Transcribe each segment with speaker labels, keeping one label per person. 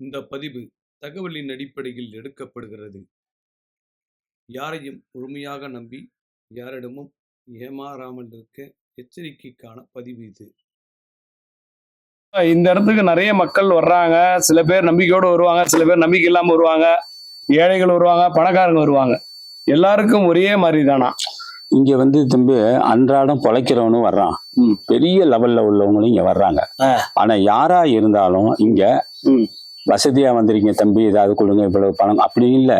Speaker 1: இந்த பதிவு தகவலின் அடிப்படையில் எடுக்கப்படுகிறது. யாரையும் முழுமையாக நம்பி யாரிடமும் ஏமாறாமல் இருக்க எச்சரிக்கைக்கான பதிவு இது.
Speaker 2: இந்த இடத்துக்கு நிறைய மக்கள் வர்றாங்க. சில பேர் நம்பிக்கையோடு வருவாங்க சில பேர் நம்பிக்கை இல்லாம வருவாங்க. ஏழைகள் வருவாங்க பணக்காரங்க வருவாங்க. எல்லாருக்கும் ஒரே மாதிரி தானா?
Speaker 3: இங்க வந்து தம்பி அன்றாடம் பொழைக்கிறவனும் வர்றான். பெரிய லெவல்ல உள்ளவங்களும் இங்க வர்றாங்க. ஆனா யாரா இருந்தாலும் இங்க வசதியா வந்திருக்கீங்க தம்பி ஏதாவது கொடுங்க இவ்வளவு பணம். அப்படி இல்ல.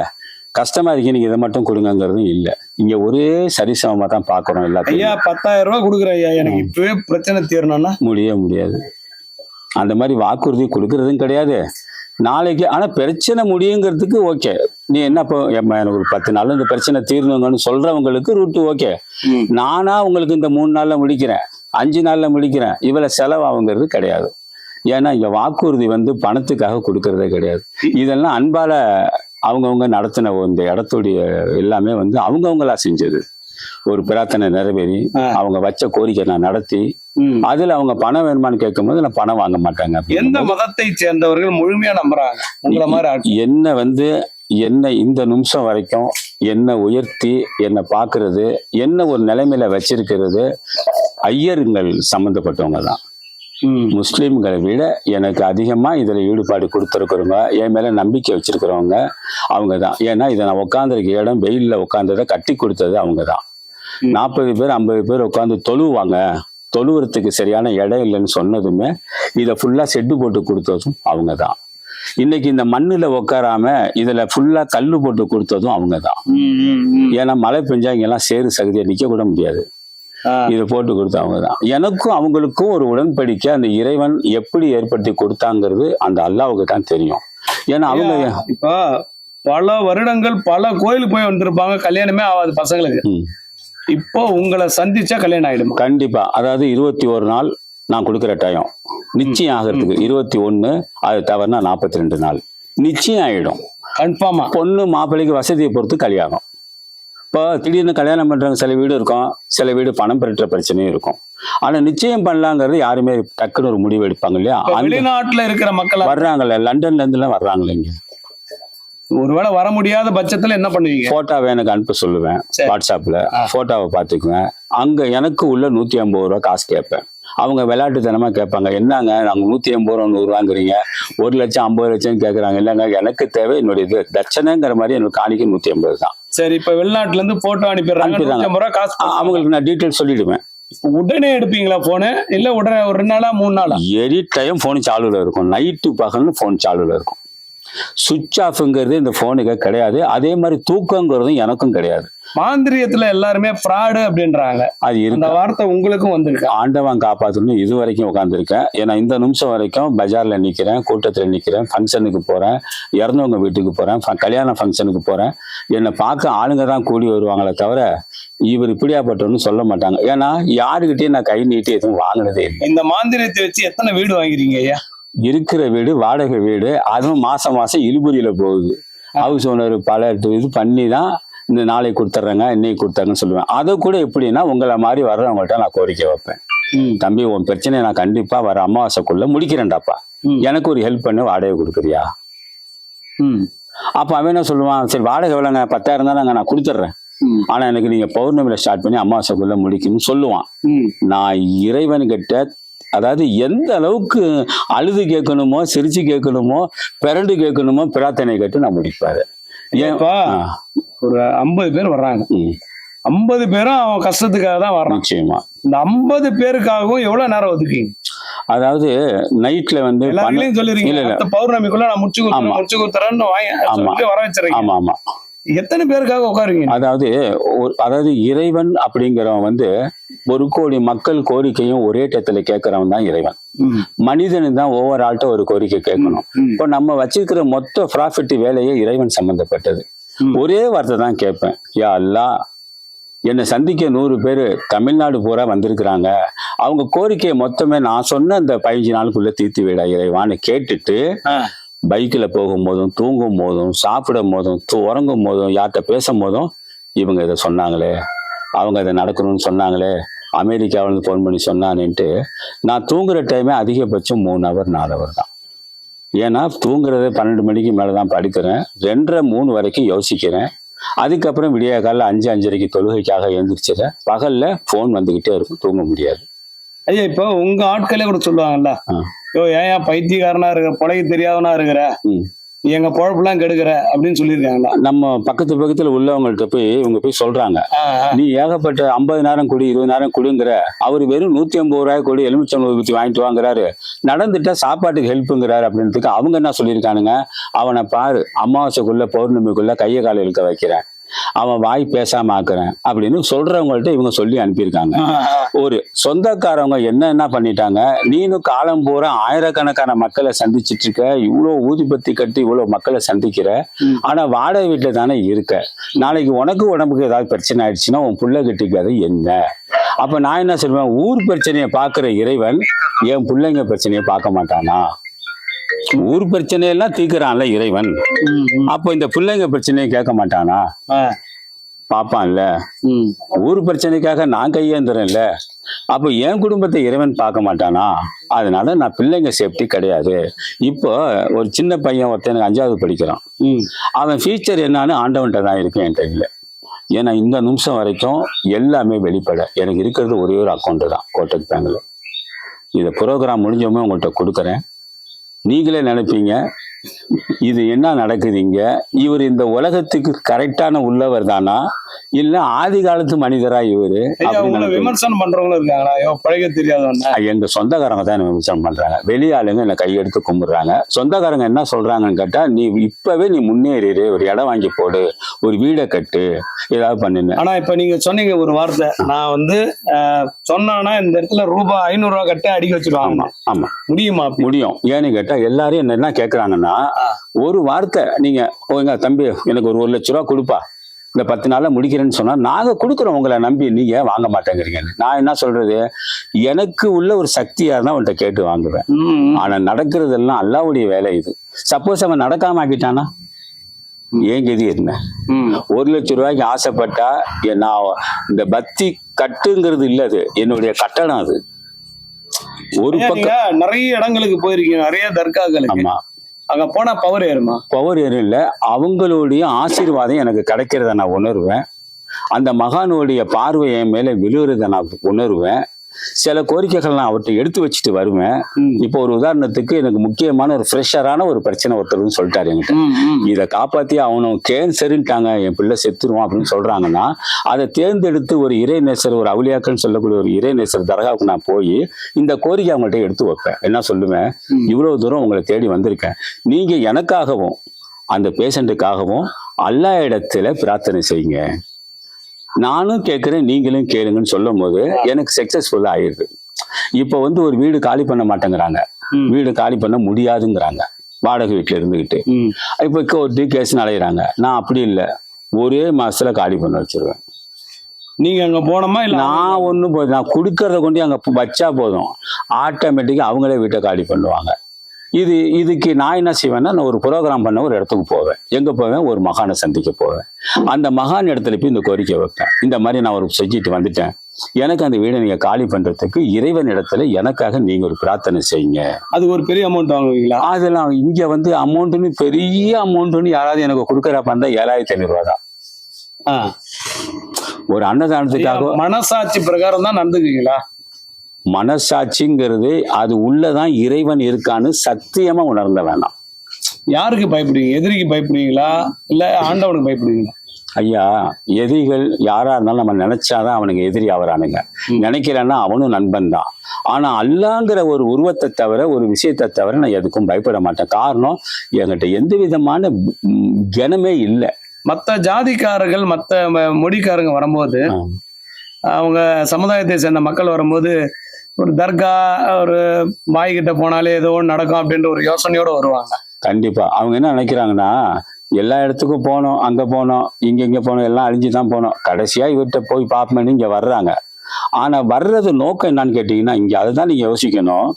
Speaker 3: கஷ்டமா இருக்கு நீங்க இதை மட்டும் கொடுங்கங்கிறதும் இல்ல. இங்க ஒரே சரிசமமா தான் பாக்குறோம்
Speaker 2: ஐயா
Speaker 3: எல்லாத்தையும்
Speaker 2: பத்தாயிரம் ரூபாய் கொடுக்குறேன் ஐயா. எனக்கு இப்பவே பிரச்சனை தீரணும்னா?
Speaker 3: முடிய முடியாது. அந்த மாதிரி வாக்குறுதி கொடுக்கறதும் கிடையாது. நாளைக்கு ஆனா பிரச்சனை முடியுங்கிறதுக்கு ஓகே. நீ என்ன இப்போ எனக்கு ஒரு பத்து நாள் இந்த பிரச்சனை தீர்ணுங்கன்னு சொல்றவங்களுக்கு ரூட்டு ஓகே. நானா உங்களுக்கு இந்த மூணு நாள்ல முடிக்கிறேன். அஞ்சு நாள்ல முடிக்கிறேன். இவ்வளவு செலவாகுங்கிறது கிடையாது. ஏன்னா இங்க வாக்குறுதி வந்து பணத்துக்காக கொடுக்கறதே கிடையாது இதெல்லாம் அன்பால அவங்கவுங்க நடத்தின இந்த இடத்துடைய எல்லாமே வந்து அவங்கவுங்களா செஞ்சது ஒரு பிரார்த்தனை நிறைவேறி. அவங்க வச்ச கோரிக்கை நான் நடத்தி. அதுல அவங்க பணம் வேணுமான்னு கேட்கும்போது நான் பணம் வாங்க மாட்டாங்க
Speaker 2: எந்த மதத்தை சேர்ந்தவர்கள் முழுமையா நம்புறாங்க உங்களை மாதிரி.
Speaker 3: என்ன வந்து என்ன இந்த நிமிஷம் வரைக்கும் என்ன உயர்த்தி என்னை பார்க்கறது என்ன ஒரு நிலைமையில வச்சிருக்கிறது ஐயருங்கள் சம்மந்தப்பட்டவங்க தான். முஸ்லீம்களை விட எனக்கு அதிகமா இதுல ஈடுபாடு கொடுத்துருக்குறவங்க என் மேல நம்பிக்கை வச்சிருக்கிறவங்க அவங்க தான் ஏன்னா இதை நான் உட்காந்துருக்க இடம் வெயில்ல உட்காந்ததை கட்டி கொடுத்தது அவங்க தான். நாற்பது பேர் ஐம்பது பேர் உட்காந்து தொழுவாங்க தொழுவுறதுக்கு சரியான இடம் இல்லைன்னு சொன்னதுமே இதை ஃபுல்லா செட்டு போட்டு கொடுத்ததும் அவங்க தான் இன்னைக்கு இந்த மண்ணுல உட்காராம இதுல ஃபுல்லா கல்லு போட்டு கொடுத்ததும் அவங்க தான். ஏன்னா மழை பெஞ்சா இங்கெல்லாம் சேறு சகதியா நிக்க கூட முடியாது. இதை போட்டு கொடுத்தவங்க தான் எனக்கும் அவங்களுக்கும் ஒரு உடன்படிக்கை அந்த இறைவன் எப்படி ஏற்படுத்தி கொடுத்தாங்கிறது அந்த அல்லாவுக்கு தான் தெரியும். ஏன்னா அவங்க
Speaker 2: இப்போ பல வருடங்கள் பல கோயிலுக்கு போய் வந்திருப்பாங்க கல்யாணமே ஆகாது பசங்களுக்கு. இப்போ உங்களை சந்திச்சா கல்யாணம் ஆயிடுமா?
Speaker 3: கண்டிப்பா. அதாவது இருபத்தி ஒரு நாள் நான் கொடுக்குற டைம் நிச்சயம் ஆகிறதுக்கு இருபத்தி ஒண்ணு அது தவறுனா நாற்பத்தி ரெண்டு நாள். நிச்சயம் ஆயிடும்.
Speaker 2: கன்ஃபார்மா?
Speaker 3: பொண்ணு மாப்பிள்ளைக்கு வசதியை பொறுத்து கல்யாணம். இப்போ திடீர்னு கல்யாணம் பண்றவங்க சில வீடு இருக்கும் சில வீடு பணம் பெற்ற பிரச்சனையும் இருக்கும். ஆனா நிச்சயம் பண்ணலாங்கிறது யாருமே டக்குன்னு ஒரு முடிவு எடுப்பாங்க இல்லையா?
Speaker 2: வெளிநாட்டுல இருக்கிற மக்கள்
Speaker 3: வர்றாங்கல்ல லண்டன்ல இருந்துலாம் வர்றாங்களே இங்க.
Speaker 2: ஒருவேளை வர முடியாத பட்சத்துல என்ன பண்ணுவீங்க?
Speaker 3: போட்டோவை எனக்கு அனுப்ப சொல்லுவேன். வாட்ஸ்அப்ல.
Speaker 2: ஆ.
Speaker 3: போட்டோவை பார்த்துக்குவேன். அங்க எனக்கு உள்ள நூத்தி ஐம்பது ரூபா காசு கேட்பேன். அவங்க விளையாட்டுத்தனமா கேட்பாங்க என்னங்க நாங்க நூத்தி ஐம்பது ரூபா நூறு வாங்குறீங்க ஒரு லட்சம் ஐம்பது லட்சம் கேட்கறாங்க. இல்லைங்க எனக்கு தேவை என்னுடைய இது தட்சணைங்கிற மாதிரி எனக்கு காணிக்க நூத்தி ஐம்பது தான்.
Speaker 2: சரி இப்ப வெளிநாட்டுல இருந்து போட்டோ அனுப்பிடுறாங்க. காசு
Speaker 3: அவங்களுக்கு நான் டீட்டெயில் சொல்லிடுவேன்.
Speaker 2: உடனே எடுப்பீங்களா போனு இல்ல உடனே ஒரு ரெண்டு நாளா மூணு நாளா?
Speaker 3: எனி டைம் ஃபோன் சாலுல இருக்கும். நைட்டு பகல்னு ஃபோன் சாலுல இருக்கும். சுவிட்ச் ஆஃப்ங்கிறது இந்த ஃபோனுக்கு கிடையாது. அதே மாதிரி தூக்கங்கிறதும் எனக்கும் கிடையாது.
Speaker 2: மாந்திரியத்துல எல்லாருமே ஃப்ராடு அப்படின்றாங்க.
Speaker 3: அது
Speaker 2: அந்த வார்த்தை உங்களுக்கும் வந்திருக்கு.
Speaker 3: ஆண்டவன் காப்பாற்றணும் இது வரைக்கும் உட்காந்துருக்கேன் ஏன்னா இந்த நிமிஷம் வரைக்கும் பஜார்ல நிக்கிறேன் கூட்டத்துல நிக்கிறேன் ஃபங்க்ஷனுக்கு போறேன் இறந்தவங்க வீட்டுக்கு போறேன் கல்யாண ஃபங்க்ஷனுக்கு போறேன். என்னை பார்க்க ஆளுங்க தான் கூடி வருவாங்களே தவிர இவர் இப்படியாப்பட்டவன்னு சொல்ல மாட்டாங்க. ஏன்னா யாருக்கிட்டையும் நான் கை நீட்டி எதுவும் வாங்கினதே இல்லை.
Speaker 2: இந்த மாந்திரியத்தை வச்சு எத்தனை வீடு வாங்கிறீங்க ஐயா?
Speaker 3: இருக்கிற வீடு வாடகை வீடு அதுவும் மாசம் மாசம் இழுபறியில போகுது. ஹவுஸ் ஓனர் பல இது பண்ணி தான் இந்த நாளைக்கு கொடுத்துட்றேங்க இன்னைக்கு கொடுத்தாங்கன்னு சொல்லுவேன். அதை கூட எப்படின்னா உங்களை மாதிரி வர்றவங்கள்ட்ட நான் கோரிக்கை வைப்பேன். தம்பி உன் பிரச்சனையை நான் கண்டிப்பா வர அமாவாசைக்குள்ள முடிக்கிறேன்டாப்பா. எனக்கு ஒரு ஹெல்ப் பண்ணு வாடகை கொடுக்குறியா?
Speaker 2: ம்.
Speaker 3: அப்ப அவன் என்ன சொல்லுவான் சரி வாடகை எவ்வளோங்க? பத்தாயிரம் தானங்க நான் கொடுத்துட்றேன்.
Speaker 2: ம்.
Speaker 3: ஆனா எனக்கு நீங்க பௌர்ணமியில ஸ்டார்ட் பண்ணி அமாவாசைக்குள்ள முடிக்கணும்னு சொல்லுவான். நான் இறைவன்கிட்ட அதாவது எந்த அளவுக்கு அழுது கேட்கணுமோ சிரிச்சு கேட்கணுமோ பிறண்டு கேட்கணுமோ பிரார்த்தனை கேட்டு நான் முடிப்பாரு.
Speaker 2: ஏப்பா ஒரு ஐம்பது பேர் வர்றாங்க. ஐம்பது பேரும் அவன் கஷ்டத்துக்காக தான் வர்றான்.
Speaker 3: நிச்சயமா.
Speaker 2: இந்த ஐம்பது பேருக்காகவும் எவ்வளவு நேரம் ஒதுக்கீங்க
Speaker 3: அதாவது நைட்ல வந்து
Speaker 2: சொல்லிருக்கீங்க பௌர்ணமிக்குள்ள நான் முடிச்சு. முடிச்சு கொடுத்துறேன்னு வாங்கி வர வச்சிருக்கீங்க.
Speaker 3: ஆமா ஆமா.
Speaker 2: எத்தனை பேருக்காக உட்காருங்க?
Speaker 3: அதாவது அதாவது இறைவன் அப்படிங்கிறவன் வந்து ஒரு கோடி மக்கள் கோரிக்கையும் ஒரே டயத்துல கேட்கறவன் தான் இறைவன். மனிதனு தான் ஒவ்வொரு ஆள்கிட்ட ஒரு கோரிக்கை கேட்கணும். இப்போ நம்ம வச்சிருக்கிற மொத்த ப்ராஃபிட் வேலையே இறைவன் சம்பந்தப்பட்டது. ஒரே வார்த்தை தான் கேட்பேன். யா அல்லா என்னை சந்திக்க நூறு பேர் தமிழ்நாடு பூரா வந்திருக்கிறாங்க. அவங்க கோரிக்கையை மொத்தமே நான் சொன்ன அந்த பதினஞ்சு நாளுக்குள்ள தீர்த்து விடா இறைவான்னு கேட்டுட்டு பைக்கில் போகும்போதும் தூங்கும் போதும் சாப்பிடும் போதும் தூ- உறங்கும் போதும் யார்கிட்ட பேசும் போதும் இவங்க இதை சொன்னாங்களே. அவங்க இதை நடக்கணும்னு சொன்னாங்களே. அமெரிக்காவிலேருந்து ஃபோன் பண்ணி சொன்னானேன்ட்டு நான் தூங்குற டைமே அதிகபட்சம் மூணு ஹவர் நாலு ஹவர் தான். ஏன்னா தூங்குறதே பன்னெண்டு மணிக்கு மேலே தான் படுக்கிறேன். ரெண்டரை மூணு வரைக்கும் யோசிக்கிறேன். அதுக்கப்புறம் விடிய காலைல அஞ்சு அஞ்சரைக்கு தொழுகைக்காக எழுந்திரிச்சிடுறேன். பகல்ல ஃபோன் வந்துக்கிட்டே இருக்கும் தூங்க முடியாது.
Speaker 2: ஐயா இப்போ உங்க ஆட்களே கூட சொல்லுவாங்கல்ல. யோ ஏன் பைத்தியக்காரனா இருக்கிற பொழைக்க தெரியாதவனா இருக்கிற. நீ எங்க பொழப்பெல்லாம் கெடுக்கிற அப்படின்னு சொல்லியிருக்காங்களா
Speaker 3: நம்ம பக்கத்து பக்கத்துல உள்ளவங்கள்ட்ட போய் இவங்க போய் சொல்றாங்க. நீ ஏகப்பட்ட ஐம்பதினாயிரம் கொடி இருபதாயிரம் கொடுங்கிற. அவர் வெறும் நூத்தி ஐம்பது ரூபாய் கொடி எலுமிச்சம் ஊற்றி வாங்கிட்டு வாங்குறாரு. நடந்துட்டா சாப்பாட்டுக்கு ஹெல்ப்புங்கிறாரு அப்படின்றதுக்கு அவங்க என்ன சொல்லியிருக்கானுங்க? அவனை பாரு அமாவாசைக்குள்ள பௌர்ணமிக்குள்ள கையை காலை இழுக்க வைக்கிறேன். அவன் வாய் பேசாம ஆக்குறேன் அப்படின்னு சொல்றவங்கள்ட்ட இவங்க சொல்லி அனுப்பியிருக்காங்க. ஒரு சொந்தக்காரவங்க என்ன என்ன பண்ணிட்டாங்க? நீனும் காலம் பூரா ஆயிரக்கணக்கான மக்களை சந்திச்சிட்டு இருக்க இவ்வளவு ஊதிபத்தி கட்டி இவ்வளவு மக்களை சந்திக்கிற. ஆனா வாடகை வீட்டுல தானே இருக்க. நாளைக்கு உனக்கு உடம்புக்கு ஏதாவது பிரச்சனை ஆயிடுச்சுன்னா உன் புள்ள கட்டிக்காது என்ன? அப்ப நான் என்ன சொல்லுவேன் ஊர் பிரச்சனையை பாக்குற இறைவன் என் பிள்ளைங்க பிரச்சனையை பார்க்க மாட்டானா? ஊர் பிரச்சனையெல்லாம் தீர்க்கிறான்ல இறைவன். அப்போ இந்த பிள்ளைங்க பிரச்சனையை கேட்க மாட்டானா? பாப்பான்ல. ஊர் பிரச்சனைக்காக நான் கையேந்துறேன்ல. அப்போ என் குடும்பத்தை இறைவன் பார்க்க மாட்டானா? அதனால நான் பிள்ளைங்க சேஃப்டி கிடையாது. இப்போ ஒரு சின்ன பையன் ஒருத்தன் எனக்கு அஞ்சாவது படிக்கிறான். அவன் ஃபியூச்சர் என்னன்னு ஆண்டவன்கிட்ட தான் இருக்கு என்கிட்ட இல்லை. ஏன்னா இந்த நிமிஷம் வரைக்கும் எல்லாமே வெளிப்பட. எனக்கு இருக்கிறது ஒரே ஒரு அக்கௌண்ட் தான் கோட்டக் பேங்க்ல. இதை ப்ரோக்ராம் முடிஞ்சோமே உங்கள்கிட்ட கொடுக்குறேன். நீங்களே நினைப்பீங்க. இது என்ன நடக்குது இங்க? இவர் இந்த உலகத்துக்கு கரெக்டான உள்ளவர் தானா? இல்ல ஆதி காலத்து மனிதரா இவரு?
Speaker 2: விமர்சனம் பண்றவங்களும் இருக்காங்களா? பழக தெரியாதவன
Speaker 3: எங்க சொந்தக்காரங்க தான் விமர்சனம் பண்றாங்க. வெளியாளுங்க என்னை கையெடுத்து கும்பிடுறாங்க. சொந்தக்காரங்க என்ன சொல்றாங்கன்னு கேட்டா நீ இப்பவே நீ முன்னேறிடு ஒரு இடம் வாங்கி போடு ஒரு வீடை கட்டு ஏதாவது பண்ணுன்னு.
Speaker 2: ஆனா இப்ப நீங்க சொன்னீங்க ஒரு வார்த்தை. நான் வந்து ஆஹ், சொன்னானா இந்த இடத்துல ரூபாய் ஐநூறு ரூபாய் கட்ட அடிக்க வச்சிருவாங்க
Speaker 3: ஆமா
Speaker 2: முடியுமா?
Speaker 3: முடியும். ஏன்னு கேட்டா எல்லாரும் என்ன என்ன
Speaker 2: ஆ.
Speaker 3: ஒரு வார்த்தை நீங்க ஓங்க தம்பி எனக்கு ஒரு ஒரு லட்ச ரூபா கொடுப்பா. இந்த பத்து நாள்ல முடிக்கிறேன்னு சொன்னா நாங்க கொடுக்குறோம் உங்களை நம்பி நீங்க வாங்க மாட்டேங்கிறீங்கன்னு. நான் என்ன சொல்றது? எனக்கு உள்ள ஒரு சக்தியா இருந்தா அவன்கிட்ட கேட்டு வாங்குவேன்.
Speaker 2: ம், ம்.
Speaker 3: ஆனா நடக்கிறதெல்லாம் அல்லாவுடைய வேலை இது. சப்போஸ் அவன் நடக்காம ஆக்கிட்டானா? ஏன் கதி என்ன. ஒரு லட்சம் ரூபாய்க்கு ஆசைப்பட்டா நான் இந்த பக்தி கட்டுங்கிறது இல்ல அது. என்னுடைய கட்டணம் அது. ஒரு பக்கம்
Speaker 2: நிறைய இடங்களுக்கு போயிருக்கீங்க நிறைய தர்காக்களுக்கு.
Speaker 3: ஆமா.
Speaker 2: அங்க போனா பவர் ஏறுமா?
Speaker 3: பவர் ஏறும் இல்ல அவங்களுடைய ஆசீர்வாதம் எனக்கு கிடைக்கிறத நான் உணர்வேன். அந்த மகானுடைய பார்வை என் மேல விழுகிறத நான் உணர்வேன். சில கோரிக்கைகள் நான் அவர்கிட்ட எடுத்து வச்சுட்டு வருவேன். இப்போ ஒரு உதாரணத்துக்கு எனக்கு முக்கியமான ஒரு ஃப்ரெஷரான ஒரு பிரச்சனை ஒருத்தர் வந்து சொல்லிட்டாரு என்கிட்ட. இதை காப்பாத்தி அவனும் கேன்சருன்ட்டாங்க என் பிள்ளை செத்துருவான் அப்படின்னு சொல்றாங்கன்னா அதை தேர்ந்தெடுத்து ஒரு இறைநேசர் ஒரு அவுளியாக்கள்னு சொல்லக்கூடிய ஒரு இறைநேசர் தரகாவுக்கு நான் போய் இந்த கோரிக்கை அவங்கள்ட்ட எடுத்து வைப்பேன். என்ன சொல்லுவேன். இவ்வளவு தூரம் உங்களை தேடி வந்திருக்கேன். நீங்க எனக்காகவும் அந்த பேஷண்ட்டுக்காகவும் அல்லா இடத்துல பிரார்த்தனை செய்யுங்க. நானும் கேட்குறேன் நீங்களும் கேளுங்கன்னு சொல்லும் போது எனக்கு சக்சஸ்ஃபுல்லா ஆயிடுது. இப்போ வந்து ஒரு வீடு காலி பண்ண மாட்டேங்கிறாங்க. வீடு காலி பண்ண முடியாதுங்கிறாங்க. வாடகை வீட்டுல இருந்துகிட்டு.
Speaker 2: ம்.
Speaker 3: இப்போ கோர்ட்டு கேஸ்னு அலையிறாங்க. நான் அப்படி இல்லை. ஒரே மாசத்துல காலி பண்ண வச்சிருவேன்.
Speaker 2: நீங்க அங்க போனோமா இல்ல
Speaker 3: நான் ஒன்றும் நான் கொடுக்கறத கொண்டு அங்கே வச்சா போதும். ஆட்டோமேட்டிக்காக அவங்களே வீட்டை காலி பண்ணுவாங்க. இது இதுக்கு நான் என்ன செய்வேன்னா நான் ஒரு ப்ரோக்ராம் பண்ண ஒரு இடத்துக்கு போவேன். எங்கே போவேன்? ஒரு மகானை சந்திக்க போவேன். அந்த மகான் இடத்துல போய் இந்த கோரிக்கை வைப்பேன். இந்த மாதிரி நான் ஒரு செஞ்சுட்டு வந்துட்டேன். எனக்கு அந்த வீடை நீங்கள் காலி பண்ணுறதுக்கு இறைவன் இடத்துல எனக்காக நீங்கள் ஒரு பிரார்த்தனை செய்யுங்க.
Speaker 2: அது ஒரு பெரிய அமௌண்ட் வாங்குவீங்களா?
Speaker 3: அதெல்லாம் இங்கே வந்து அமௌண்ட்டுன்னு பெரிய அமௌண்ட்டுன்னு யாராவது எனக்கு கொடுக்குறப்ப இருந்தால் ஏழாயிரத்தி ஐநூறுரூவா தான்.
Speaker 2: ஆ.
Speaker 3: ஒரு அன்னதானத்துக்காக
Speaker 2: மனசாட்சி பிரகாரம் தான் நடந்துக்குவீங்களா?
Speaker 3: மனசாட்சிங்கிறது அது உள்ளதான் இறைவன் இருக்கான்னு சத்தியமா உணர்ந்த வேணாம்.
Speaker 2: யாருக்கு பயப்படுவீங்க? எதிரிக்கு பயப்படுவீங்களா? இல்ல ஆண்டவனுக்கு பயப்படுவீங்களா?
Speaker 3: ஐயா எதிரிகள் யாரா இருந்தாலும் நம்ம நினைச்சாதான் அவனுக்கு எதிரி ஆவறானுங்க.
Speaker 2: ம்.
Speaker 3: நினைக்கலன்னா அவனும் நண்பன் தான். ஆனா அல்லாங்கிற ஒரு உருவத்தை தவிர ஒரு விஷயத்தை தவிர நான் எதுக்கும் பயப்பட மாட்டேன். காரணம் என்கிட்ட எந்த விதமான கனமே இல்லை.
Speaker 2: மத்த ஜாதிக்காரர்கள் மத்த ம- மொழிக்காரங்க வரும்போது அவங்க சமுதாயத்தை சேர்ந்த மக்கள் வரும்போது ஒரு தர்கா ஒரு பாய்கிட்ட போனாலே ஏதோ ஒன்று நடக்கும் அப்படின்ற ஒரு யோசனையோட வருவாங்க.
Speaker 3: கண்டிப்பா. அவங்க என்ன நினைக்கிறாங்கன்னா எல்லா இடத்துக்கும் போனோம் அங்க போனோம் இங்க இங்க போனோம் எல்லாம் அழிஞ்சு தான் போனோம் கடைசியா இவர்கிட்ட போய் பார்ப்போம்னு இங்க வர்றாங்க. ஆனா வர்றது நோக்கம் என்னன்னு கேட்டீங்கன்னா இங்க அதுதான் நீங்க யோசிக்கணும்.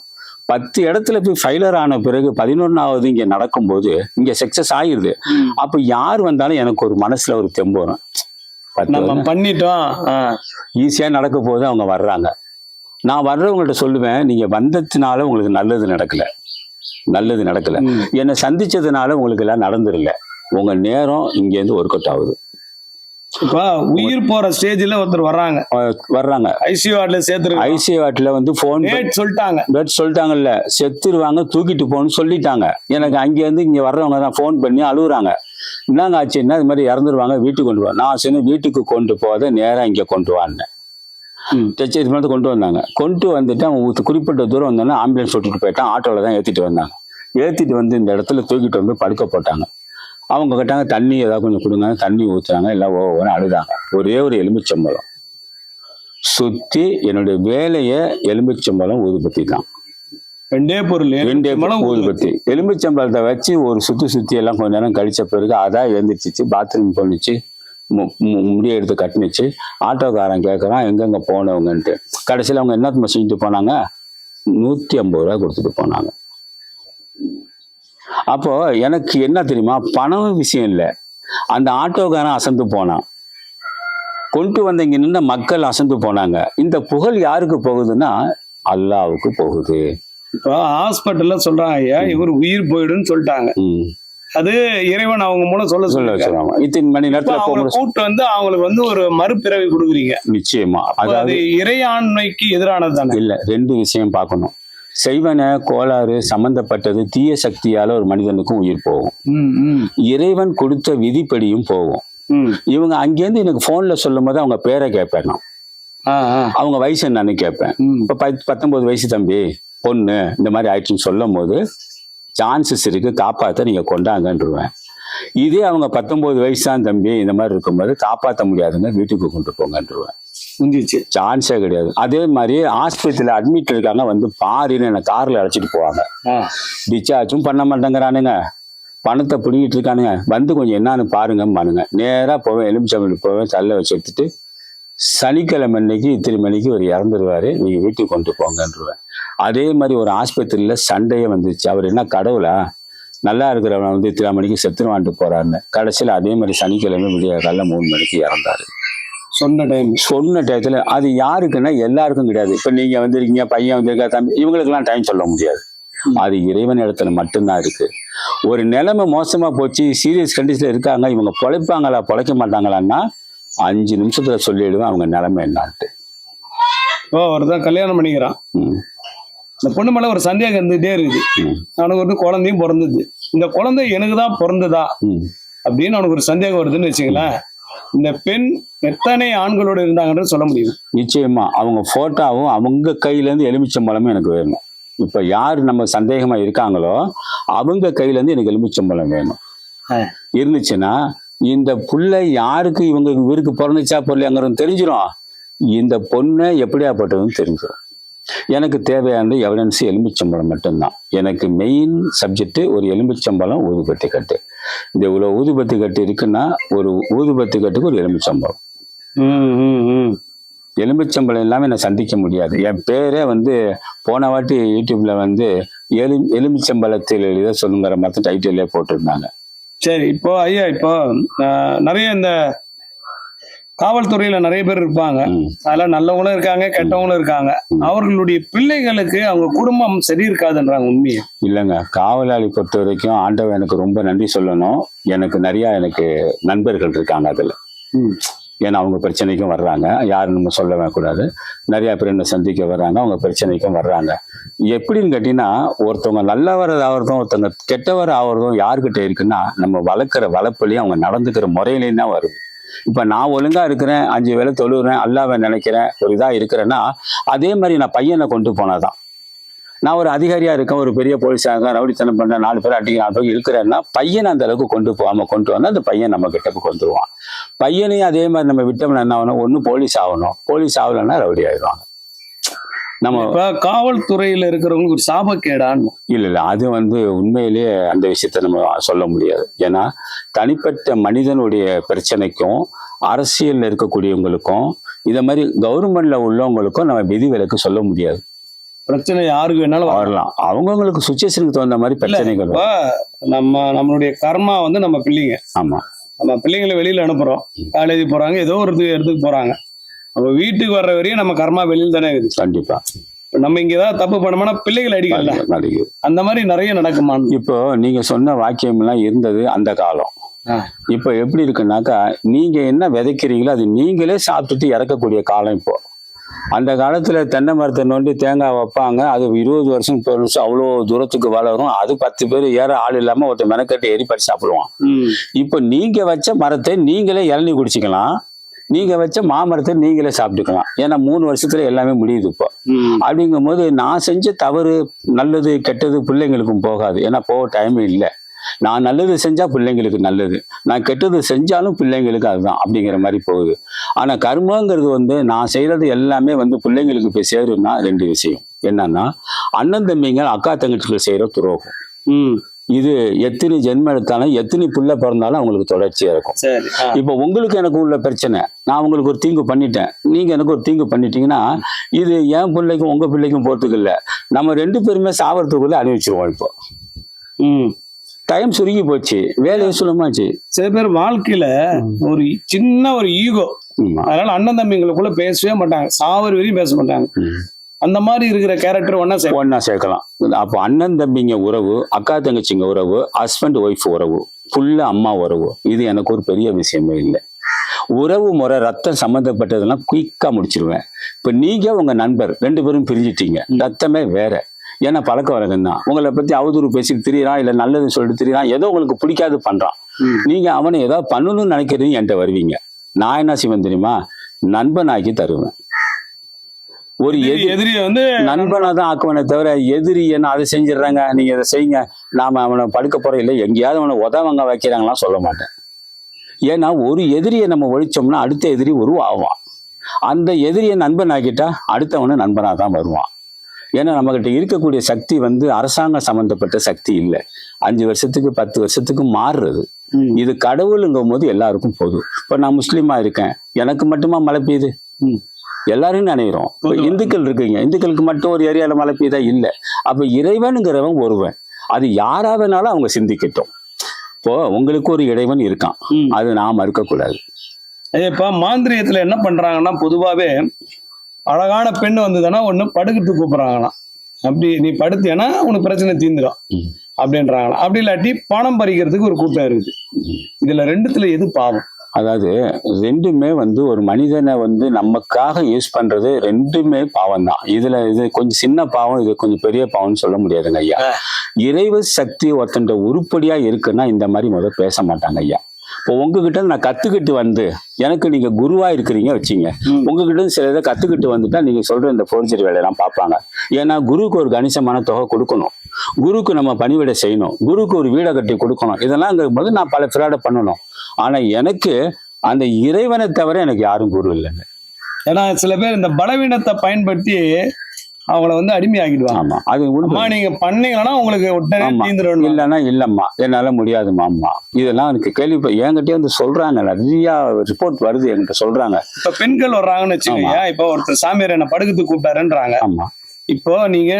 Speaker 3: பத்து இடத்துல போய் ஃபைலர் ஆன பிறகு பதினொன்னாவது இங்க நடக்கும்போது இங்க சக்சஸ் ஆயிருது. அப்ப யார் வந்தாலும் எனக்கு ஒரு மனசுல ஒரு தெம்பு வரும்.
Speaker 2: நம்ம பண்ணிட்டோம்.
Speaker 3: ஈஸியா நடக்க போது அவங்க வர்றாங்க. நான் வர்றவங்கள்ட்ட சொல்லுவேன் நீங்க வந்ததுனால உங்களுக்கு நல்லது நடக்கல. நல்லது நடக்கல. என்னை சந்திச்சதுனால உங்களுக்கு எல்லாம் நடந்துடல உங்க நேரம் இங்கேருந்து ஒர்க் அவுட் ஆகுது.
Speaker 2: இப்ப உயிர் போற ஸ்டேஜ்ல ஒருத்தர் வர்றாங்க.
Speaker 3: வர்றாங்க.
Speaker 2: ஐசியூ வார்டுல சேர்த்துருக்காங்க.
Speaker 3: ஐசிஐ வாட்டில் வந்து ஃபோன்
Speaker 2: டேட் சொல்லிட்டாங்க.
Speaker 3: பெட் சொல்லிட்டாங்கல்ல. செத்துருவாங்க தூக்கிட்டு போகணும்னு சொல்லிட்டாங்க. எனக்கு அங்கேருந்து இங்கே வர்றவங்க தான் ஃபோன் பண்ணி அழுகுறாங்க. என்னங்க ஆச்சுன்னா இது மாதிரி இறந்துருவாங்க வீட்டுக்கு கொண்டு வா நான் சொன்னேன் வீட்டுக்கு கொண்டு போகாத நேராக இங்கே கொண்டு வான்னேன்.
Speaker 2: ம்.
Speaker 3: டச்சேரி மேலே கொண்டு வந்தாங்க. கொண்டு வந்துட்டு ஒரு குறிப்பிட்ட தூரம் வந்தோன்னே ஆம்புலன்ஸ் விட்டுட்டு போயிட்டான். ஆட்டோவில் தான் ஏற்றிட்டு வந்தாங்க. ஏற்றிட்டு வந்து இந்த இடத்துல தூக்கிட்டு வந்து படுக்க போட்டாங்க. அவங்க கேட்டாங்க தண்ணி ஏதாவது கொஞ்சம் கொடுங்க. தண்ணி ஊற்றுறாங்க எல்லாம் ஒவ்வொரு அழுதாங்க. ஒரே ஒரு எலுமிச்சம்பழம். சுற்றி என்னுடைய வேலையை எலுமிச்சம்பழம் ஊதுபத்தி தான்
Speaker 2: ரெண்டே பொருள்.
Speaker 3: ரெண்டே
Speaker 2: எலுமிச்சம்பழம்,
Speaker 3: ஊதுபத்தி. எலுமிச்சம்பழத்தை வச்சு ஒரு சுத்தி சுத்தி எல்லாம் கொஞ்ச நேரம் கழிச்ச பிறகு அதான் எழுந்திரிச்சிச்சு. பாத்ரூம் போனிச்சு. முடியை எடுத்து கட்டினுச்சு ஆட்டோக்காரன் கேட்குறான் எங்கெங்க போனவங்கன்ட்டு. கடைசியில் அவங்க என்ன செஞ்சுட்டு போனாங்க? நூற்றி ஐம்பது ரூபா கொடுத்துட்டு போனாங்க. அப்போ எனக்கு என்ன தெரியுமா? பணம் விஷயம் இல்லை. அந்த ஆட்டோக்காரன் அசந்து போனான். கொண்டு வந்த இங்க நின்ற மக்கள் அசந்து போனாங்க. இந்த புகழ் யாருக்கு போகுதுன்னா அல்லாவுக்கு போகுது.
Speaker 2: இப்போ ஹாஸ்பிட்டல்ல சொல்றாங்க ஐயா இவர் உயிர் போயிடுன்னு சொல்லிட்டாங்க. அது இறைவன் அவங்க மூலம் சொல்ல
Speaker 3: சொல்ல வச்சுருவாங்க இத்தனை மணி நேரத்துல
Speaker 2: கூப்பிட்டு வந்து அவங்களுக்கு வந்து ஒரு மறுபிறவி கொடுக்குறீங்க.
Speaker 3: நிச்சயமா. அதாவது
Speaker 2: இறையாண்மைக்கு எதிரானது தானே?
Speaker 3: இல்ல ரெண்டு விஷயம் பார்க்கணும். செய்வன கோளாறு சம்பந்தப்பட்டது தீய சக்தியால ஒரு மனிதனுக்கும் உயிர் போகும். இறைவன் கொடுத்த விதிப்படியும் போகும். இவங்க அங்கேருந்து எனக்கு போன்ல சொல்லும் போது அவங்க பேரை கேட்பேன்? நான். அவங்க வயசு என்னன்னு கேட்பேன். இப்ப பத் பத்தொன்பது வயசு தம்பி பொண்ணு இந்த மாதிரி ஆயிடுச்சுன்னு சொல்லும் போது சான்சஸ் இருக்கு காப்பாத்த நீங்க கொண்டாங்கன்றுவேன். இதே அவங்க பத்தொன்பது வயசு தான் தம்பி இந்த மாதிரி இருக்கும்போது காப்பாற்ற முடியாதுங்க வீட்டுக்கு கொண்டு போங்கன்றுவேன்.
Speaker 2: முடிஞ்சிச்சு.
Speaker 3: சான்ஸே கிடையாது. அதே மாதிரி ஆஸ்பத்திரியில் அட்மிட் இருக்காங்க வந்து பாருன்னு என்னை காரில் அழைச்சிட்டு போவாங்க.
Speaker 2: ஆ.
Speaker 3: டிஸ்சார்ஜும் பண்ண மாட்டேங்கிறானுங்க. பணத்தை பிடிங்கிட்டு இருக்கானுங்க. வந்து கொஞ்சம் என்னன்னு பாருங்க பாருங்க நேராக போவேன் எலுமிச்சம்பழம் போவேன் தள்ள வச்சு எடுத்துட்டு சனிக்கிழமை அன்னைக்கு இத்தனை மணிக்கு ஒரு இறந்துருவாரு. நீங்க வீட்டுக்கு கொண்டு போங்கன்றுவேன். அதே மாதிரி ஒரு ஆஸ்பத்திரியில் சண்டையே வந்துச்சு அவர் என்ன கடவுளா? நல்லா இருக்கிறவன் வந்து இத்தனை மணிக்கு செத்துருவான்ட்டு போறாருன்னு. கடைசியில் அதே மாதிரி சனிக்கிழமை விடிய காலைல மூணு மணிக்கு இறந்தாரு.
Speaker 2: சொன்ன டைம்
Speaker 3: சொன்ன டயத்துல அது யாருக்குன்னா எல்லாருக்கும் கிடையாது. இப்ப நீங்க வந்திருக்கீங்க பையன் வந்திருக்கா தம்பி இவங்களுக்கெல்லாம் டைம் சொல்ல முடியாது. அது இறைவன் இடத்துல மட்டும்தான் இருக்கு. ஒரு நிலைமை மோசமா போச்சு சீரியஸ் கண்டிஷன்ல இருக்காங்க இவங்க பொழைப்பாங்களா பொழைக்க மாட்டாங்களான்னா அஞ்சு நிமிஷத்துல சொல்லிடுவேன் அவங்க நிலைமை என்னான்ட்டு.
Speaker 2: இப்போ ஒருத்தன் கல்யாணம் பண்ணிக்கிறான். இந்த பொண்ணு மேல ஒரு சந்தேகம் இருந்துகிட்டே இருக்குது. அவனுக்கு வந்து குழந்தையும் பிறந்தது. இந்த குழந்தை எனக்கு தான் பிறந்ததா. அப்படின்னு அவனுக்கு ஒரு சந்தேகம் வருதுன்னு வச்சுங்களேன் இந்த பெண் எத்தனை ஆண்களோட இருந்தாங்கன்னு சொல்ல முடியும்?
Speaker 3: நிச்சயமா அவங்க போட்டோவும் அவங்க கையில இருந்து எலுமிச்சம்பழமும் எனக்கு வேணும். இப்ப யார் நம்ம சந்தேகமா இருக்காங்களோ அவங்க கையில இருந்து எனக்கு எலுமிச்சம்பழம் வேணும். இருந்துச்சுன்னா இந்த புள்ள யாருக்கு இவங்க இவருக்கு பிறந்துச்சா பொருளைங்கிறது தெரிஞ்சிடும் இந்த பொண்ணை எப்படியாப்பட்டதுன்னு தெரிஞ்சிடும் எனக்கு தேவையானது எவிடன்ஸ் எலுமிச்சம்பழம் மட்டும்தான். எனக்கு மெயின் சப்ஜெக்ட் ஒரு எலுமிச்சம்பழம் ஊதுபத்தி கட்டு. இந்த இவ்வளோ ஊதுபத்தி கட்டு இருக்குன்னா ஒரு ஊதுபத்தி கட்டுக்கு ஒரு எலுமிச்சம்பழம்.
Speaker 2: ம், ம், ம்.
Speaker 3: எலுமிச்சம்பழம் இல்லாமல் என்னை சந்திக்க முடியாது. என் பேரே வந்து போன வாட்டி யூடியூப்ல வந்து எலு எலுமிச்சம்பழத்தில் எழுத சொல்லுங்கிற மாதிரி டைட்டிலே போட்டிருந்தாங்க.
Speaker 2: சரி இப்போ ஐயா இப்போ நிறைய இந்த காவல்துறையில நிறைய பேர் இருப்பாங்க. அதுல நல்லவங்களும் இருக்காங்க கெட்டவங்களும் இருக்காங்க. அவர்களுடைய பிள்ளைகளுக்கு அவங்க குடும்பம் சரி இருக்காதுன்றாங்க உண்மையை?
Speaker 3: இல்லைங்க காவலாளி பொறுத்த வரைக்கும் ஆண்டவன் எனக்கு ரொம்ப நன்றி சொல்லணும். எனக்கு நிறைய எனக்கு நண்பர்கள் இருக்காங்க அதுல. ஏன்னா அவங்க பிரச்சனைக்கும் வர்றாங்க. யாரும் நம்ம சொல்ல கூடாது. நிறைய பேர் என்ன சந்திக்க வர்றாங்க. அவங்க பிரச்சனைக்கும் வர்றாங்க. எப்படின்னு கேட்டீங்கன்னா ஒருத்தவங்க நல்லவர் ஆகிறதும் ஒருத்தவங்க கெட்டவர் ஆகிறதும் யாருக்கிட்ட இருக்குன்னா நம்ம வளர்க்குற வளர்ப்புலையும் அவங்க நடந்துக்கிற முறையிலையும் தான் வருது. இப்போ நான் ஒழுங்காக இருக்கிறேன் அஞ்சு வேளை தொழுகிறேன் அல்லாவை நினைக்கிறேன் ஒரு இதாக இருக்கிறேன்னா அதே மாதிரி நான் பையனை கொண்டு போனாதான். நான் ஒரு அதிகாரியா இருக்கேன் ஒரு பெரிய போலீஸாக இருக்கேன் ரவுடித்தனம் பண்றேன் நாலு பேர் அடிக்க நாலு பேர் இருக்கிறேன்னா பையனை அந்த அளவுக்கு கொண்டு போகாம கொண்டு வந்தா அந்த பையன் நம்ம கிட்ட கொண்டு வருவான் பையனையும் அதே மாதிரி நம்ம விட்டோம்னா என்ன ஆகணும்? ஒண்ணு போலீஸ் ஆகணும். போலீஸ் ஆகலைன்னா ரவுடி ஆயிடுவாங்க. நம்ம
Speaker 2: இப்ப காவல்துறையில இருக்கிறவங்களுக்கு ஒரு சாபக்கேடான்னு
Speaker 3: இல்ல இல்ல அது வந்து உண்மையிலேயே அந்த விஷயத்த நம்ம சொல்ல முடியாது. ஏன்னா தனிப்பட்ட மனிதனுடைய பிரச்சனைக்கும் அரசியல்ல இருக்கக்கூடியவங்களுக்கும் இத மாதிரி கவர்மெண்ட்ல உள்ளவங்களுக்கும் நம்ம விதிவிலக்கு சொல்ல முடியாது.
Speaker 2: பிரச்சனை யாருக்கு வேணாலும் வரலாம்.
Speaker 3: அவங்கவுங்களுக்கு சுச்சுவேஷனுக்கு தகுந்த மாதிரி பிரச்சனைகள்.
Speaker 2: நம்ம நம்மளுடைய கர்மா வந்து நம்ம பிள்ளைங்க.
Speaker 3: ஆமா.
Speaker 2: நம்ம பிள்ளைங்களை வெளியில அனுப்புறோம். காலேஜ் போறாங்க ஏதோ ஒரு இடத்துக்கு போறாங்க. நம்ம வீட்டுக்கு வர்ற வரையும் நம்ம கர்மா வெளியில் தானே இருக்குது.
Speaker 3: கண்டிப்பா.
Speaker 2: நம்ம இங்க ஏதாவது தப்பு பண்ணோம்னா பிள்ளைகள் அடிக்கல.
Speaker 3: நடிகை
Speaker 2: அந்த மாதிரி நிறைய நடக்குமா?
Speaker 3: இப்போ நீங்க சொன்ன வாக்கியம் எல்லாம் இருந்தது அந்த காலம். இப்போ எப்படி இருக்குன்னாக்கா நீங்க என்ன விதைக்கிறீங்களோ அது நீங்களே சாப்பிட்டுட்டு இறக்கக்கூடிய காலம் இப்போ. அந்த காலத்துல தென்னை மரத்தை நோண்டி தேங்காய் வைப்பாங்க. அது இருபது வருஷம் முப்பது வருஷம் அவ்வளோ தூரத்துக்கு வளரும். அது பத்து பேர் ஏற ஆள் இல்லாம ஒருத்தர் மெனக்கட்டு பறிச்சு சாப்பிடுவான். இப்போ நீங்க வச்ச மரத்தை நீங்களே இளநீ குடிச்சிக்கலாம். நீங்க வச்ச மாமரத்தை நீங்களே சாப்பிட்டுக்கலாம். ஏன்னா மூணு வருஷத்துல எல்லாமே முடியுது இப்போ. அப்படிங்கும் போது நான் செஞ்ச தவறு நல்லது கெட்டது பிள்ளைங்களுக்கும் போகாது. ஏன்னா போக டைம் இல்லை. நான் நல்லது செஞ்சா பிள்ளைங்களுக்கு நல்லது. நான் கெட்டது செஞ்சாலும் பிள்ளைங்களுக்கு அதுதான் அப்படிங்கிற மாதிரி போகுது. ஆனா கர்மங்கிறது வந்து நான் செய்யறது எல்லாமே வந்து பிள்ளைங்களுக்கு போய் சேரும்னா ரெண்டு விஷயம். என்னன்னா அண்ணன் தம்பிங்க அக்கா தங்கச்சிகள் செய்யற துரோகம்.
Speaker 2: ம்.
Speaker 3: இது எத்தனை ஜென்மம் எடுத்தாலும் எத்தனை புள்ள பிறந்தாலும் அவங்களுக்கு தொடர்ச்சியா இருக்கும். இப்போ உங்களுக்கு எனக்கு உள்ள பிரச்சனை. நான் உங்களுக்கு ஒரு தீங்கு பண்ணிட்டேன். நீங்க எனக்கு ஒரு தீங்கு பண்ணிட்டீங்கன்னா இது என் பிள்ளைக்கும் உங்க பிள்ளைக்கும் போறதுக்கு இல்ல. நம்ம ரெண்டு பேருமே சாவறதுக்குள்ள அனுபவிச்சிருவோம் இப்போ.
Speaker 2: ம்.
Speaker 3: டைம் சுருங்கி போச்சு. வேலையை சுலமாச்சு
Speaker 2: சில பேர் வாழ்க்கையில ஒரு சின்ன ஒரு ஈகோ. அதனால அண்ணன் தம்பிங்களுக்குள்ள பேசவே மாட்டாங்க. சாவர் வரையும் பேச மாட்டாங்க. அந்த மாதிரி இருக்கிற கேரக்டர் ஒன்னா சே
Speaker 3: ஒண்ணா சேர்க்கலாம். அப்போ அண்ணன் தம்பிங்க உறவு அக்கா தங்கச்சிங்க உறவு ஹஸ்பண்ட் ஒய்ஃப் உறவு புள்ள அம்மா உறவு. இது எனக்கு ஒரு பெரிய விஷயமே இல்லை. உறவு முறை ரத்தம் சம்மந்தப்பட்டதெல்லாம் குயிக்கா முடிச்சிருவேன். இப்போ நீங்க உங்க நண்பர் ரெண்டு பேரும் பிரிஞ்சிட்டீங்க. ரத்தமே வேற. ஏன்னா பழக்க வழக்கம் தான் உங்களை பத்தி அவதூறு பேசிட்டு திரியறான் இல்ல நல்லது சொல்லிட்டு திரியறான் ஏதோ உங்களுக்கு பிடிக்காது பண்றான். நீங்க அவனை ஏதாவது பண்ணணும்னு நினைக்கிறீங்க என்கிட்ட வருவீங்க. நான் என்ன செய்வேன் தெரியுமா? நண்பனாக்கி தருவேன். ஒரு எதிரி
Speaker 2: எதிரிய வந்து
Speaker 3: நண்பனை தான் ஆக்குவனே தவிர எதிரி என்ன அதை செஞ்சிடுறாங்க? நீங்க இதை செய்யுங்க. நாம அவனை படுக்க போற இல்லை எங்கேயாவது அவனை உதவங்க வைக்கிறாங்களாம் சொல்ல மாட்டேன். ஏன்னா ஒரு எதிரியை நம்ம ஒழிச்சோம்னா அடுத்த எதிரி உருவாவான். அந்த எதிரியை நண்பன் ஆக்கிட்டா அடுத்தவனு நண்பனாக தான் வருவான். ஏன்னா நம்மகிட்ட இருக்கக்கூடிய சக்தி வந்து அரசாங்கம் சம்பந்தப்பட்ட சக்தி இல்லை. அஞ்சு வருஷத்துக்கு பத்து வருஷத்துக்கு மாறுறது. இது கடவுளுங்கும் போது எல்லாருக்கும் போதும். இப்போ நான் முஸ்லீமா இருக்கேன். எனக்கு மட்டுமா மழை பெய்யுது?
Speaker 2: ம்.
Speaker 3: எல்லாரும் நினைக்கிறோம். இந்துக்கள் இருக்கீங்க. இந்துக்களுக்கு மட்டும் ஒரு ஏரியால மழை பெய்யுதா இல்லை. அப்ப இறைவனுங்கிறவன் ஒருவன். அது யாரா வேணாலும் அவங்க சிந்திக்கட்டும். இப்போ உங்களுக்கு ஒரு இறைவன் இருக்கான். அது நான் மறுக்கக்கூடாது
Speaker 2: அதே இப்ப மாந்திரியத்துல என்ன பண்றாங்கன்னா பொதுவாவே அழகான பெண் வந்ததுன்னா ஒண்ணு படுக்கிறதுக்கு கூப்பிடுறாங்களாம். அப்படி நீ படுத்தியனா உனக்கு பிரச்சனை தீந்துடும். அப்படின்றாங்களாம். அப்படி இல்லாட்டி பணம் பறிக்கிறதுக்கு ஒரு கூட்டம் இருக்குது. இதுல ரெண்டுத்துல எது பாவம்?
Speaker 3: அதாவது ரெண்டுமே வந்து ஒரு மனிதனை வந்து நமக்காக யூஸ் பண்றது ரெண்டுமே பாவம் தான் இதுல இது கொஞ்சம் சின்ன பாவம் இது கொஞ்சம் பெரிய பாவம்னு சொல்ல முடியாதுங்க ஐயா. இறைவ சக்தி ஒருத்தன் உருப்படியா இருக்குன்னா இந்த மாதிரி முதல்ல பேச மாட்டாங்க ஐயா. இப்போ உங்ககிட்ட நான் கத்துக்கிட்டு வந்து எனக்கு நீங்க குருவா இருக்கிறீங்க வச்சீங்க. உங்ககிட்ட சில இதை கத்துக்கிட்டு வந்துட்டா நீங்க சொல்ற இந்த போர்ஜரி வேலையெல்லாம் பார்ப்பாங்க. ஏன்னா குருவுக்கு ஒரு கணிசமான தொகை கொடுக்கணும். குருவுக்கு நம்ம பணிவிடை செய்யணும். குருவுக்கு ஒரு வீடை கட்டி கொடுக்கணும். இதெல்லாம் போது நான் பல ஃப்ராட பண்ணணும். ஆனா எனக்கு அந்த இறைவனை தவிர எனக்கு யாரும் குரு இல்லைங்க.
Speaker 2: ஏன்னா சில பேர் இந்த பலவீனத்தை பயன்படுத்தி அவங்கள வந்து அடிமையாக்கிடுவாங்க.
Speaker 3: ஆமா அது உண்மை.
Speaker 2: நீங்க பண்ணீங்கன்னா உங்களுக்கு உடனே. தீந்துடும்
Speaker 3: இல்லைன்னா இல்லம்மா என்னால முடியாதும்மா அம்மா. இதெல்லாம் எனக்கு கேள்வி என்கிட்டயே வந்து சொல்றாங்க. நிறைய ரிப்போர்ட் வருது என்கிட்ட சொல்றாங்க.
Speaker 2: இப்ப பெண்கள் வர்றாங்கன்னு வச்சுக்கோங்க. இப்ப ஒருத்தர் சாமியார் என்ன படுக்கத்துக்கு கூப்பிட்டாருன்றாங்க.
Speaker 3: ஆமா.
Speaker 2: இப்போ நீங்க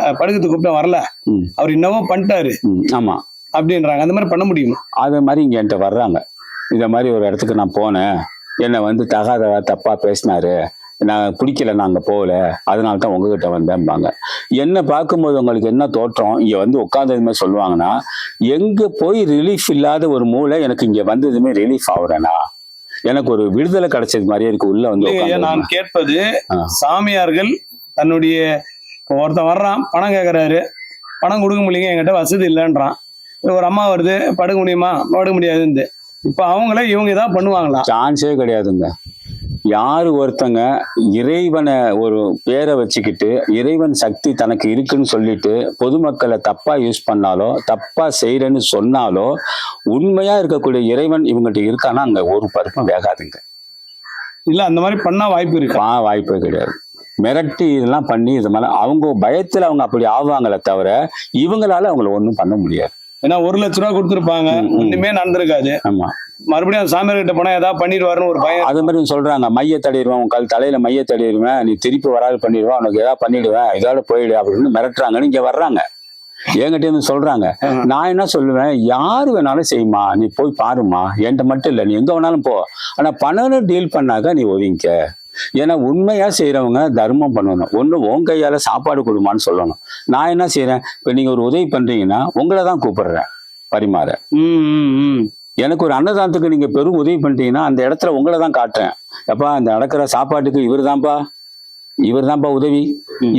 Speaker 2: அஹ், படுக்கத்துக்கு கூப்பிட்டா வரல. அவர் என்னவோ பண்ணிட்டாரு.
Speaker 3: ஆமா.
Speaker 2: அப்படின்றாங்க. அந்த மாதிரி பண்ண முடியுமா?
Speaker 3: அது மாதிரி இங்க என்கிட்ட வர்றாங்க. இந்த மாதிரி ஒரு இடத்துக்கு நான் போனேன். என்னை வந்து தகாத தப்பா பேசினாரு. நான் நான் அங்க போகல. அதனால தான் உங்ககிட்ட வந்தேன்பாங்க. என்ன பார்க்கும்போது உங்களுக்கு என்ன தோற்றம்? இங்க வந்து உட்காந்ததுமே சொல்லுவாங்கன்னா எங்க போய் ரிலீஃப் இல்லாத ஒரு மூளை எனக்கு இங்க வந்ததுமே ரிலீஃப் ஆகுறேனா? எனக்கு ஒரு விடுதலை கிடைச்சது மாதிரியே இருக்கு உள்ள வந்து
Speaker 2: நான். கேட்பது. சாமியார்கள் தன்னுடைய ஒருத்தன் வர்றான் பணம் கேட்கறாரு பணம் கொடுக்க முடியல என்கிட்ட வசதி இல்லைன்றான். ஒரு அம்மா வருது படுக்க முடியுமா? படுக்க முடியாதுன்னு இப்போ அவங்கள இவங்க ஏதாவது பண்ணுவாங்களா?
Speaker 3: சான்ஸே கிடையாதுங்க. யார் ஒருத்தங்க இறைவனை ஒரு பேரை வச்சுக்கிட்டு இறைவன் சக்தி தனக்கு இருக்குன்னு சொல்லிட்டு பொதுமக்களை தப்பா யூஸ் பண்ணாலோ தப்பா செய்யறேன்னு சொன்னாலோ உண்மையா இருக்கக்கூடிய இறைவன் இவங்ககிட்ட இருக்கான்னா அங்க ஒரு பருப்பும் வேகாதுங்க.
Speaker 2: இல்ல அந்த மாதிரி பண்ணா வாய்ப்பு இருக்கு?
Speaker 3: வாய்ப்பே கிடையாது. மிரட்டி இதெல்லாம் பண்ணி இது மேல அவங்க பயத்துல அவங்க அப்படி ஆவாங்களே தவிர இவங்களால அவங்கள ஒண்ணும் பண்ண முடியாது.
Speaker 2: ஏன்னா ஒரு லட்ச ரூபா கொடுத்துருப்பாங்க.
Speaker 3: ம், ம்.
Speaker 2: ஒண்ணுமே நடந்திருக்காது.
Speaker 3: ஆமா.
Speaker 2: மறுபடியும் அந்த சாமியார் கிட்ட போனா ஏதாவது பண்ணிடுவாருன்னு ஒரு பயம்.
Speaker 3: அது மாதிரி சொல்றாங்க மைய தடையிடுவேன் உன் கல் தலையில மைய தடையிடுவேன் நீ திருப்பி வராது பண்ணிடுவேன் உனக்கு ஏதாவது பண்ணிடுவேன் இதோட போயிடு அப்படின்னு மிரட்டுறாங்கன்னு இங்க வர்றாங்க. என்கிட்ட இருந்து சொல்றாங்க. நான் என்ன சொல்லுவேன் யாரு வேணாலும் செய்யுமா நீ போய் பாருமா என்கிட்ட மட்டும் இல்ல நீ எங்க வேணாலும் போ. ஆனா பணம்னு டீல் பண்ணாக்க நீ ஒதுங்கிக்க. ஏன்னா உண்மையா செய்யறவங்க தர்மம் பண்ணணும். ஒண்ணு உன் கையால சாப்பாடு கொடுமான்னு சொல்லணும். நான் என்ன செய்யறேன் இப்ப நீங்க ஒரு உதவி பண்றீங்கன்னா உங்களை தான் கூப்பிடுறேன் பரிமாற. எனக்கு ஒரு அன்னதானத்துக்கு நீங்க பெரும் உதவி பண்ணிட்டீங்கன்னா அந்த இடத்துல உங்களை தான் காட்டுறேன். எப்பா அந்த நடக்கிற சாப்பாட்டுக்கு இவர் தான்ப்பா இவர் தான்ப்பா உதவி.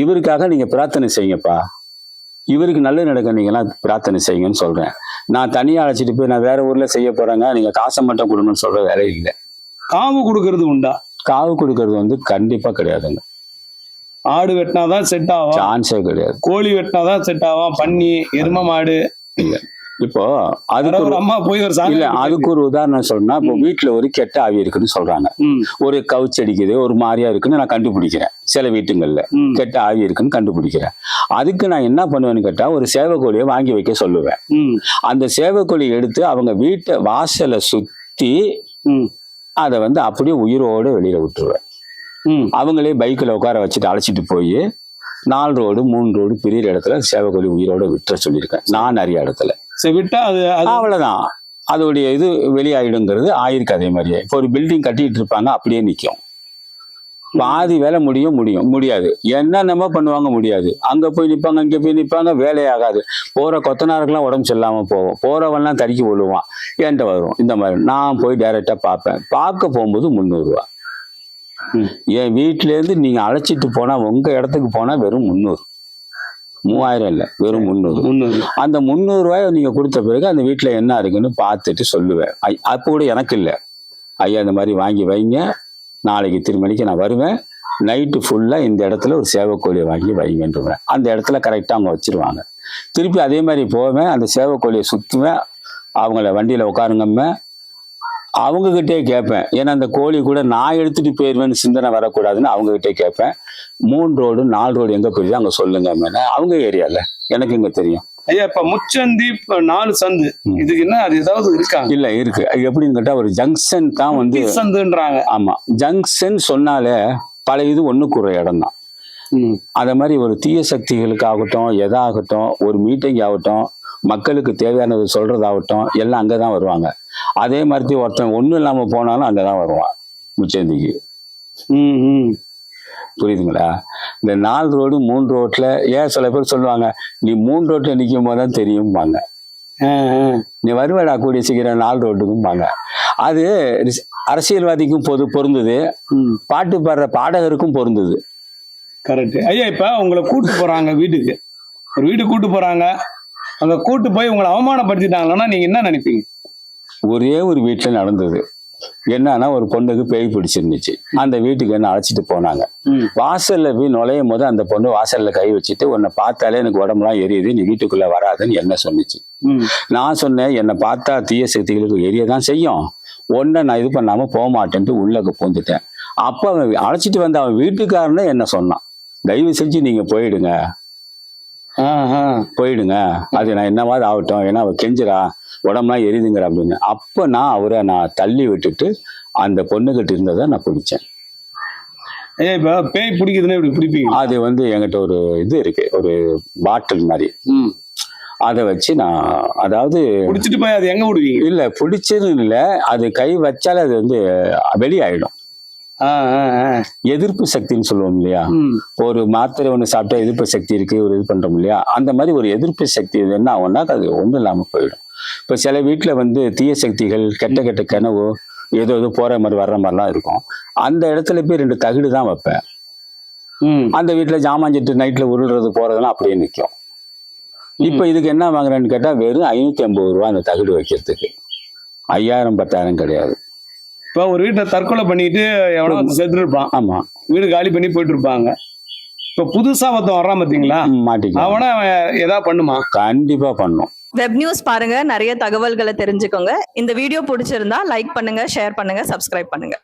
Speaker 3: இவருக்காக நீங்க பிரார்த்தனை செய்யுங்கப்பா. இவருக்கு நல்லது நடக்க நீங்களாம் பிரார்த்தனை செய்யுங்கன்னு சொல்றேன். நான் தனியா அழைச்சிட்டு போய் நான் வேற ஊர்ல செய்ய போறேங்க. நீங்க காசை மட்டும் கொடுங்கன்னு சொல்ற வேலை இல்லை.
Speaker 2: காவு கொடுக்கறது உண்டா?
Speaker 3: காவு கொடுக்கறது வந்து கண்டிப்பா கிடையாதுங்க.
Speaker 2: ஆடு வெட்டினாதான் செட் ஆகும்
Speaker 3: சான்ஸே கிடையாது.
Speaker 2: கோழி வெட்டினாதான் செட் ஆகும் பன்னி எரும மாடு.
Speaker 3: இப்போ அதுக்கு ஒரு
Speaker 2: அம்மா போய் ஒரு
Speaker 3: இல்ல அதுக்கு ஒரு உதாரணம் சொன்னா இப்போ வீட்டுல ஒரு கெட்ட ஆவி இருக்குன்னு சொல்றாங்க. ஒரு கவுச்சு அடிக்குது ஒரு மாதிரியா இருக்குன்னு நான் கண்டுபிடிக்கிறேன். சில வீட்டுங்கள்ல கெட்ட ஆவி இருக்குன்னு கண்டுபிடிக்கிறேன். அதுக்கு நான் என்ன பண்ணுவேன்னு கேட்டா ஒரு சேவக்கோழியை வாங்கி வைக்க சொல்லுவேன். அந்த சேவக்கோழியை எடுத்து அவங்க வீட்டை வாசலை சுத்தி அதை வந்து அப்படியே உயிரோட வெளியில விட்டுருவேன். அவங்களே பைக்கில் உட்கார வச்சுட்டு அழைச்சிட்டு போய் நாலு ரோடு மூணு ரோடு பிரியிற இடத்துல சேவக்கோழி உயிரோட விட்டுற சொல்லியிருக்கேன். நான் நிறைய இடத்துல.
Speaker 2: விட்டா அது அது
Speaker 3: அவ்வளவுதான். அதோடைய இது வெளியாயிடுங்கிறது ஆயிருக்கு அதே மாதிரியே. இப்போ ஒரு பில்டிங் கட்டிட்டு இருப்பாங்க அப்படியே நிற்கும் பாதி வேலை முடியும் முடியும் முடியாது. என்னென்னமோ பண்ணுவாங்க முடியாது. அங்க போய் நிப்பாங்க இங்க போய் நிப்பாங்க வேலையாகாது. போற கொத்தனாருக்கெல்லாம் உடம்பு சரியில்லாம போவோம் போறவன்லாம் தறிக்கி விழுவான். என்கிட்ட வரும் இந்த மாதிரி. நான் போய் டைரக்டா பார்ப்பேன். பார்க்க போகும்போது முந்நூறுரூவா
Speaker 2: ம்.
Speaker 3: என் வீட்டுல இருந்து நீங்க அழைச்சிட்டு போனா உங்க இடத்துக்கு போனா வெறும் முந்நூறு. மூவாயிரம் இல்லை வெறும் முந்நூறு.
Speaker 2: முன்னூறு
Speaker 3: அந்த முந்நூறு ரூபாயை நீங்க கொடுத்த பிறகு அந்த வீட்டுல என்ன இருக்குன்னு பார்த்துட்டு சொல்லுவேன். அப்போ கூட எனக்கு இல்லை. ஐயா இந்த மாதிரி வாங்கி வைங்க. நாளைக்கு திருமணிக்கு நான் வருவேன். நைட்டு ஃபுல்லா இந்த இடத்துல ஒரு சேவக்கோழியை வாங்கி வைங்கன்றேன் அந்த இடத்துல கரெக்டாக அவங்க வச்சிருவாங்க. திருப்பி அதே மாதிரி போவேன். அந்த சேவக்கோழியை சுற்றுவேன் அவங்கள வண்டியில உட்காருங்கம்ம. அவங்க கிட்டே கேட்பேன். ஏன்னா அந்த கோழி கூட நான் எடுத்துட்டு போயிருவேன்னு சிந்தனை வரக்கூடாதுன்னு அவங்க கிட்டே கேட்பேன். மூணு ரோடு நாலு ரோடு எங்க போயிருது அங்க சொல்லுங்க அம்மேன்னு. அவங்க ஏரியால. எனக்கு இங்க தெரியும்.
Speaker 2: ஐயா இப்ப முச்சந்தி நாலு சந்து. இதுக்கு என்ன அது ஏதாவது இருக்காங்க
Speaker 3: இல்ல இருக்கு. எப்படின்னு கேட்டா ஒரு ஜங்ஷன் தான் வந்து
Speaker 2: சந்துன்றாங்க.
Speaker 3: ஆமா. ஜங்ஷன் சொன்னாலே பல இது ஒண்ணுக்கு ஒரு இடம் தான். அத மாதிரி ஒரு தீய சக்திகளுக்கு ஆகட்டும் எதாகட்டும் ஒரு மீட்டிங் ஆகட்டும் மக்களுக்கு தேவையானது சொல்றதாகட்டும் எல்லாம் அங்கதான் வருவாங்க. அதே மாதிரி ஒருத்தன் ஒண்ணும் இல்லாம போனாலும் அங்கதான் வருவான் முச்சந்திக்கு.
Speaker 2: ம், ம்.
Speaker 3: புரியுதுங்களா? இந்த நாலு ரோடு மூணு ரோட்ல ஏன் சில பேர் சொல்லுவாங்க நீ மூணு ரோட்ல நிற்கும் போது தான் தெரியும்பாங்க. நீ வருவேடா கூடிய சீக்கிரம் நாலு ரோட்டுக்கும்பாங்க அது அரசியல்வாதிக்கும் பொது பொருந்தது. பாட்டு பாடுற பாடகருக்கும் பொருந்தது.
Speaker 2: கரெக்ட் ஐயா இப்ப உங்களை கூட்டு போறாங்க வீட்டுக்கு. ஒரு வீட்டுக்கு கூட்டு போறாங்க. அங்க கூட்டு போய் உங்களை அவமானப்படுத்திட்டாங்கன்னா நீங்க என்ன நினைப்பீங்க?
Speaker 3: ஒரே ஒரு வீட்டுல நடந்தது. என்னன்னா ஒரு பொண்ணுக்கு பேய் பிடிச்சிருந்துச்சு. அந்த வீட்டுக்கு என்ன அழைச்சிட்டு போனாங்க. வாசல்ல போய் நுழையும் போது அந்த பொண்ணு வாசல்ல கை வச்சுட்டு உன்னை பார்த்தாலே எனக்கு உடம்புலாம் எரியுது நீ வீட்டுக்குள்ள வராதுன்னு என்ன சொன்னுச்சு. நான் சொன்னேன் என்னை பார்த்தா தீய சக்திகளுக்கு எரிய தான் செய்யும். ஒன்றை நான் இது பண்ணாம போக மாட்டேன்ட்டு உள்ளக்க பூந்துட்டேன். அப்ப அவன் அழைச்சிட்டு வந்த அவன் வீட்டுக்காரனே என்ன சொன்னான் தயவு செஞ்சு நீங்க போயிடுங்க. போயிடுங்க. அது நான் என்னவாது ஆகட்டும். ஏன்னா அவ கெஞ்சுறா. உடம்புலாம் எரியுதுங்கிற அப்படின்னு. அப்ப நான் அவரை நான் தள்ளி விட்டுட்டு அந்த பொண்ணுகிட்ட இருந்ததை நான் பிடிச்சேன்.
Speaker 2: ஐயா இப்ப பேய் பிடிக்குதுன்னா இப்படி பிடிப்பீங்க?
Speaker 3: அது வந்து என்கிட்ட ஒரு இது இருக்கு. ஒரு பாட்டில் மாதிரி.
Speaker 2: ம்.
Speaker 3: அதை வச்சு நான் அதாவது
Speaker 2: பிடிச்சிட்டு போய் அது எங்க விடுவீங்க?
Speaker 3: இல்ல பிடிச்சது இல்ல. அது கை வச்சாலே அது வந்து வெளியாயிடும். எதிர்ப்பு சக்தின்னு சொல்லுவோம் இல்லையா? ஒரு மாத்திரை ஒன்று சாப்பிட்டா எதிர்ப்பு சக்தி இருக்கு ஒரு இது பண்றோம் இல்லையா? அந்த மாதிரி ஒரு எதிர்ப்பு சக்தி இது என்ன ஆகும்னா அது ஒன்றும் இல்லாமல் போயிடும். இப்போ சில வீட்டில் வந்து தீய சக்திகள் கெட்ட கெட்ட கனவு ஏதோ ஏதோ போற மாதிரி வர்ற மாதிரிலாம் இருக்கும். அந்த இடத்துல போய் ரெண்டு தகுடு தான் வைப்பேன். அந்த வீட்டில் ஜாமாஞ்சிட்டு நைட்டில் உருள்றது போறதெல்லாம் அப்படியே நிற்கும் இப்போ இதுக்கு என்ன வாங்குறேன்னு கேட்டால் வெறும் ஐநூற்றி ஐம்பது ரூபா அந்த தகுடு வைக்கிறதுக்கு. ஐயாயிரம் பத்தாயிரம் கிடையாது.
Speaker 2: இப்ப ஒரு வீட்டை தற்கொலை பண்ணிட்டு எவனோ செத்து இருப்பான்
Speaker 3: ஆமாம்
Speaker 2: வீடு காலி பண்ணி போயிட்டு இருப்பாங்க இப்ப புதுசா ஒருத்தன் வர்றான் பாத்தீங்களா?
Speaker 3: மாட்டிக்கலாம்
Speaker 2: அவன ஏதாவது பண்ணுமா?
Speaker 3: கண்டிப்பாக பண்ணும்.
Speaker 4: வெப் நியூஸ் பாருங்க நிறைய தகவல்களை தெரிஞ்சுக்கோங்க. இந்த வீடியோ பிடிச்சிருந்தா லைக் பண்ணுங்க ஷேர் பண்ணுங்க சப்ஸ்கிரைப் பண்ணுங்க.